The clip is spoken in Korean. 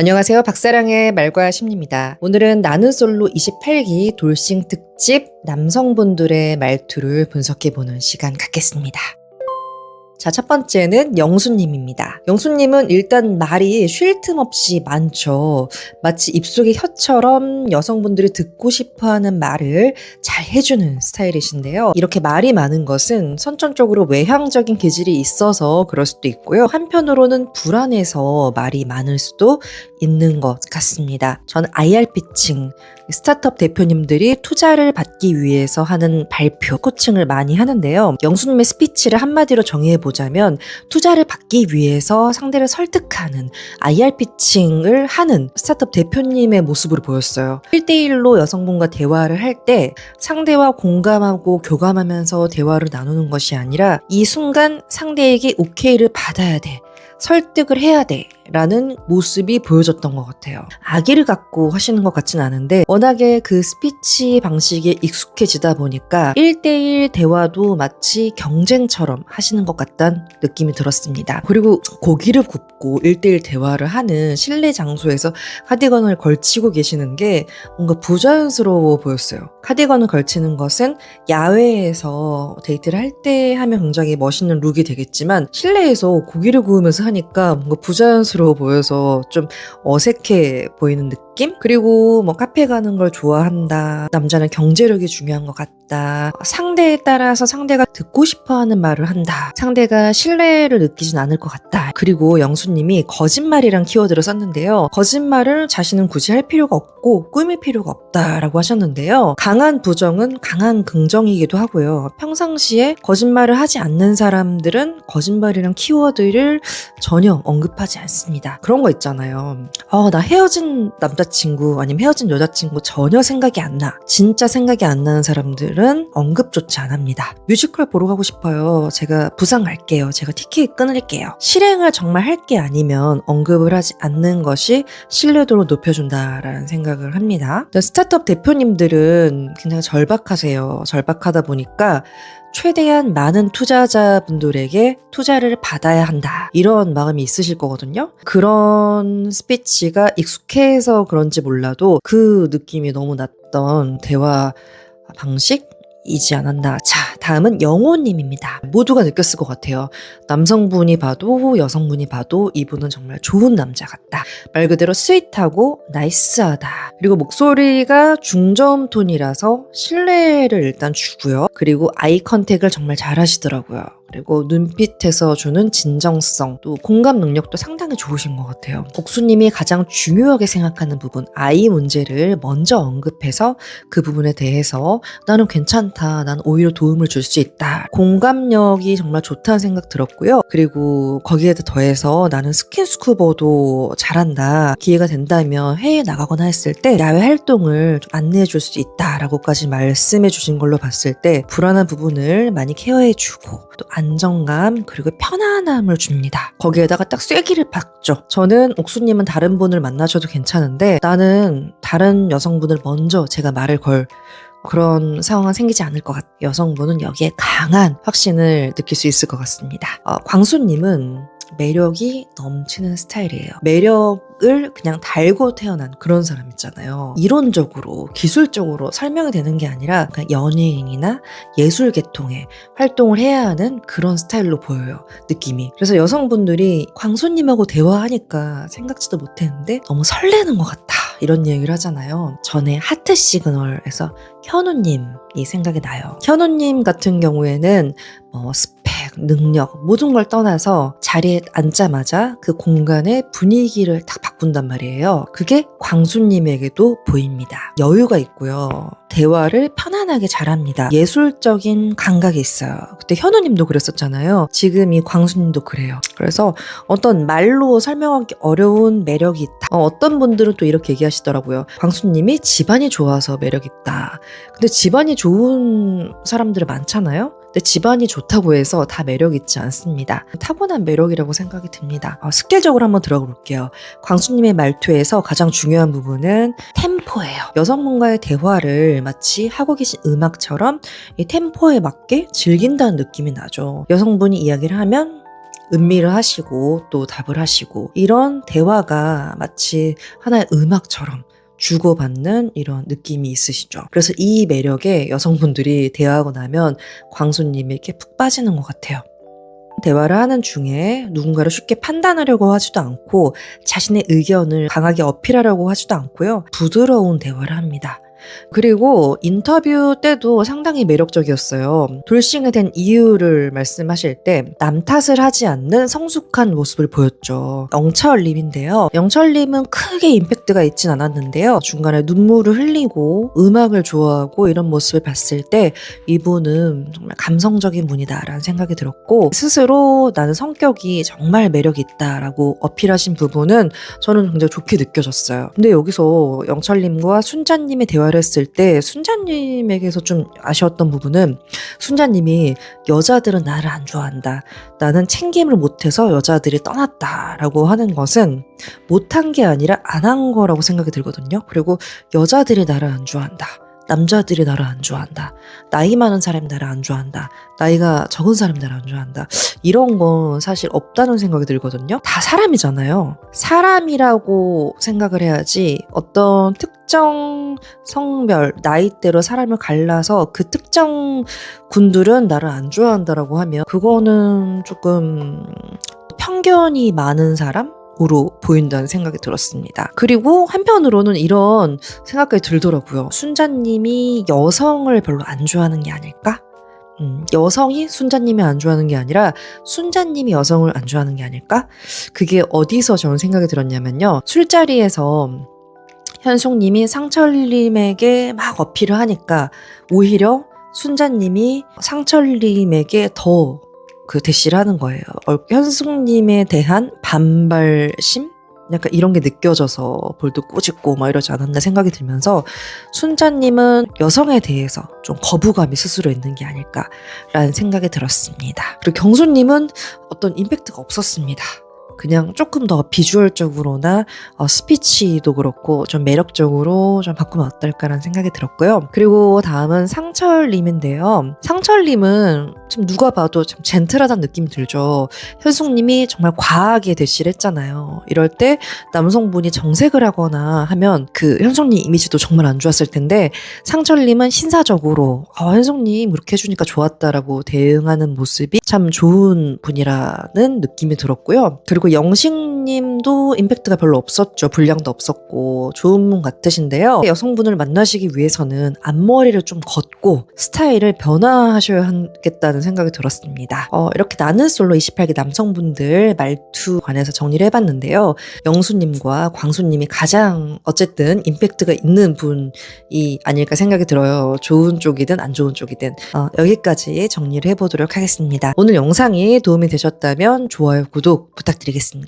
안녕하세요. 박사랑의 말과 심리입니다. 오늘은 나는 솔로 28기 돌싱 특집 남성분들의 말투를 분석해보는 시간 갖겠습니다. 자, 첫 번째는 영수님입니다. 영수님은 일단 말이 쉴 틈 없이 많죠. 마치 입속의 혀처럼 여성분들이 듣고 싶어 하는 말을 잘 해주는 스타일이신데요. 이렇게 말이 많은 것은 선천적으로 외향적인 기질이 있어서 그럴 수도 있고요. 한편으로는 불안해서 말이 많을 수도 있는 것 같습니다. 저는 IRP층, 스타트업 대표님들이 투자를 받기 위해서 하는 발표, 코칭을 많이 하는데요. 영수님의 스피치를 한마디로 정의해보 자면 투자를 받기 위해서 상대를 설득하는 IRP층을 하는 스타트업 대표님의 모습으로 보였어요. 1대1로 여성분과 대화를 할 때 상대와 공감하고 교감하면서 대화를 나누는 것이 아니라 이 순간 상대에게 오케이를 받아야 돼. 설득을 해야 돼. 라는 모습이 보여졌던 것 같아요. 아기를 갖고 하시는 것 같진 않은데 워낙에 그 스피치 방식에 익숙해지다 보니까 1대1 대화도 마치 경쟁처럼 하시는 것 같다는 느낌이 들었습니다. 그리고 고기를 굽고 1대1 대화를 하는 실내 장소에서 카디건을 걸치고 계시는 게 뭔가 부자연스러워 보였어요. 카디건을 걸치는 것은 야외에서 데이트를 할 때 하면 굉장히 멋있는 룩이 되겠지만 실내에서 고기를 구우면서 하니까 뭔가 부자연스러워 보여서 좀 어색해 보이는 느낌? 그리고 뭐 카페 가는 걸 좋아한다. 남자는 경제력이 중요한 것 같다. 상대에 따라서 상대가 듣고 싶어 하는 말을 한다. 상대가 신뢰를 느끼진 않을 것 같다. 그리고 영수님이 거짓말이란 키워드를 썼는데요. 거짓말을 자신은 굳이 할 필요가 없고 꾸밀 필요가 없다라고 하셨는데요. 강한 부정은 강한 긍정이기도 하고요. 평상시에 거짓말을 하지 않는 사람들은 거짓말이란 키워드를 전혀 언급하지 않습니다. 그런 거 있잖아요. 어, 나 헤어진 남자 친구 아니면 헤어진 여자친구 전혀 생각이 안 나. 진짜 생각이 안 나는 사람들은 언급조차 안 합니다. 뮤지컬 보러 가고 싶어요. 제가 부산 갈게요. 제가 티켓 끊을게요. 실행을 정말 할 게 아니면 언급을 하지 않는 것이 신뢰도를 높여준다라는 생각을 합니다. 스타트업 대표님들은 굉장히 절박하세요. 절박하다 보니까 최대한 많은 투자자분들에게 투자를 받아야 한다. 이런 마음이 있으실 거거든요. 그런 스피치가 익숙해서 그런지 몰라도 그 느낌이 너무 났던 대화 방식? 이지 않았나. 자, 다음은 영호님입니다. 모두가 느꼈을 것 같아요. 남성분이 봐도 여성분이 봐도 이분은 정말 좋은 남자 같다. 말 그대로 스윗하고 나이스하다. 그리고 목소리가 중저음 톤이라서 신뢰를 일단 주고요. 그리고 아이 컨택을 정말 잘 하시더라고요. 그리고 눈빛에서 주는 진정성, 또 공감 능력도 상당히 좋으신 것 같아요. 복수님이 가장 중요하게 생각하는 부분, 아이 문제를 먼저 언급해서 그 부분에 대해서 나는 괜찮다, 난 오히려 도움을 줄 수 있다. 공감력이 정말 좋다는 생각 들었고요. 그리고 거기에 더해서 나는 스킨스쿠버도 잘한다. 기회가 된다면 해외에 나가거나 했을 때 야외 활동을 좀 안내해 줄 수 있다라고까지 말씀해 주신 걸로 봤을 때 불안한 부분을 많이 케어해 주고 또 안정감 그리고 편안함을 줍니다. 거기에다가 딱 쐐기를 박죠. 저는 옥수님은 다른 분을 만나셔도 괜찮은데 나는 다른 여성분을 먼저 제가 말을 걸 그런 상황은 생기지 않을 것 같아요. 여성분은 여기에 강한 확신을 느낄 수 있을 것 같습니다. 어, 광수님은 매력이 넘치는 스타일이에요. 매력을 그냥 달고 태어난 그런 사람 있잖아요. 이론적으로, 기술적으로 설명이 되는 게 아니라 연예인이나 예술 계통의 활동을 해야 하는 그런 스타일로 보여요. 느낌이. 그래서 여성분들이 광수님하고 대화하니까 생각지도 못했는데 너무 설레는 것 같다. 이런 얘기를 하잖아요. 전에 하트 시그널에서 현우님이 생각이 나요. 현우님 같은 경우에는 뭐 스펙, 능력, 모든 걸 떠나서 자리에 앉자마자 그 공간의 분위기를 딱 바꾼단 말이에요. 그게 광수님에게도 보입니다. 여유가 있고요. 대화를 편안하게 잘합니다. 예술적인 감각이 있어요. 그때 현우님도 그랬었잖아요. 지금 이 광수님도 그래요. 그래서 어떤 말로 설명하기 어려운 매력이 있다. 어, 떤 분들은 또 이렇게 얘기하시더라고요. 광수님이 집안이 좋아서 매력 있다. 근데 집안이 좋은 사람들이 많잖아요. 근데 집안이 좋다고 해서 다 매력 있지 않습니다. 타고난 매력이라고 생각이 듭니다. 어, 스킬적으로 한번 들어가 볼게요. 광수님의 말투에서 가장 중요한 부분은 템포예요. 여성분과의 대화를 마치 하고 계신 음악처럼 이 템포에 맞게 즐긴다는 느낌이 나죠. 여성분이 이야기를 하면 음미를 하시고 또 답을 하시고 이런 대화가 마치 하나의 음악처럼 주고받는 이런 느낌이 있으시죠. 그래서 이 매력에 여성분들이 대화하고 나면 광수님에게 푹 빠지는 것 같아요. 대화를 하는 중에 누군가를 쉽게 판단하려고 하지도 않고 자신의 의견을 강하게 어필하려고 하지도 않고요. 부드러운 대화를 합니다. 그리고 인터뷰 때도 상당히 매력적이었어요. 돌싱에 된 이유를 말씀하실 때 남 탓을 하지 않는 성숙한 모습을 보였죠. 영철님인데요. 영철님은 크게 임팩트가 있진 않았는데요. 중간에 눈물을 흘리고 음악을 좋아하고 이런 모습을 봤을 때 이분은 정말 감성적인 분이다라는 생각이 들었고 스스로 나는 성격이 정말 매력이 있다라고 어필하신 부분은 저는 굉장히 좋게 느껴졌어요. 근데 여기서 영철님과 순자님의 대화 를 했을 때 순자님에게서 좀 아쉬웠던 부분은 순자님이 여자들은 나를 안 좋아한다. 나는 챙김을 못해서 여자들이 떠났다라고 하는 것은 못한 게 아니라 안 한 거라고 생각이 들거든요. 그리고 여자들이 나를 안 좋아한다. 남자들이 나를 안 좋아한다. 나이 많은 사람이 나를 안 좋아한다. 나이가 적은 사람이 나를 안 좋아한다. 이런 건 사실 없다는 생각이 들거든요. 다 사람이잖아요. 사람이라고 생각을 해야지 어떤 특정 성별, 나이대로 사람을 갈라서 그 특정 군들은 나를 안 좋아한다라고 하면 그거는 조금 편견이 많은 사람? 으로 보인다는 생각이 들었습니다. 그리고 한편으로는 이런 생각까지 들더라고요. 순자님이 여성을 별로 안 좋아하는 게 아닐까? 음, 여성이 순자님이 안 좋아하는 게 아니라 순자님이 여성을 안 좋아하는 게 아닐까? 그게 어디서 저는 생각이 들었냐면요. 술자리에서 현숙님이 상철님에게 막 어필을 하니까 오히려 순자님이 상철님에게 더 그 대시를 하는 거예요. 어, 현숙님에 대한 반발심? 약간 이런 게 느껴져서 볼도 꼬집고 막 이러지 않았나 생각이 들면서 순자님은 여성에 대해서 좀 거부감이 스스로 있는 게 아닐까라는 생각이 들었습니다. 그리고 경수님은 어떤 임팩트가 없었습니다. 그냥 조금 더 비주얼적으로나 어, 스피치도 그렇고 좀 매력적으로 좀 바꾸면 어떨까라는 생각이 들었고요. 그리고 다음은 상철님인데요. 상철님은 좀 누가 봐도 좀 젠틀하다는 느낌이 들죠. 현숙님이 정말 과하게 대시를 했잖아요. 이럴 때 남성분이 정색을 하거나 하면 그 현숙님 이미지도 정말 안 좋았을 텐데 상철님은 신사적으로 아, 현숙님 이렇게 해주니까 좋았다라고 대응하는 모습이 참 좋은 분이라는 느낌이 들었고요. 그리고 영식 님도 임팩트가 별로 없었죠. 분량도 없었고 좋은 분 같으신데요. 여성분을 만나시기 위해서는 앞머리를 좀 걷고 스타일을 변화하셔야 하겠다는 생각이 들었습니다. 어, 이렇게 나는 솔로 28기 남성분들 말투 관해서 정리를 해봤는데요. 영수님과 광수님이 가장 어쨌든 임팩트가 있는 분이 아닐까 생각이 들어요. 좋은 쪽이든 안 좋은 쪽이든 어, 여기까지 정리를 해보도록 하겠습니다. 오늘 영상이 도움이 되셨다면 좋아요, 구독 부탁드리겠습니다.